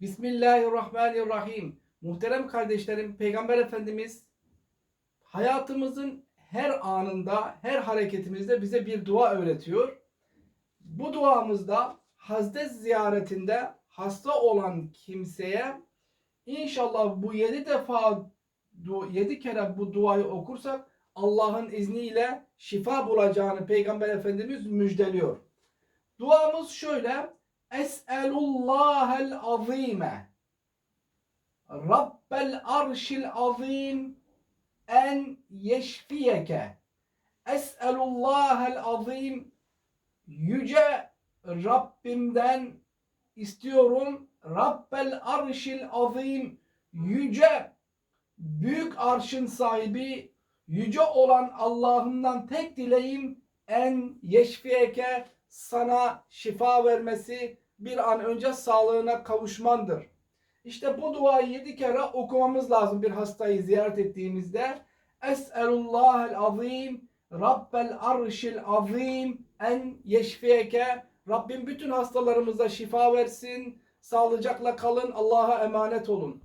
Bismillahirrahmanirrahim. Muhterem kardeşlerim, Peygamber Efendimiz hayatımızın her anında, her hareketimizde bize bir dua öğretiyor. Bu duamızda Hazret ziyaretinde hasta olan kimseye inşallah bu yedi defa yedi kere bu duayı okursak Allah'ın izniyle şifa bulacağını Peygamber Efendimiz müjdeliyor. Duamız şöyle. Es'elullahel azime. Rabbel arşil azim. En yeşfiyeke. Es'elullahel azim. Yüce Rabbimden istiyorum. Rabbel arşil azim. Yüce büyük arşın sahibi yüce olan Allah'ımdan tek dileğim en yeşfiyeke sana şifa vermesi bir an önce sağlığına kavuşmandır. İşte bu duayı yedi kere okumamız lazım bir hastayı ziyaret ettiğimizde. Es'elullahel azim Rabbel arşil azim en yeşfiyeke Rabbim bütün hastalarımıza şifa versin. Sağlıcakla kalın. Allah'a emanet olun.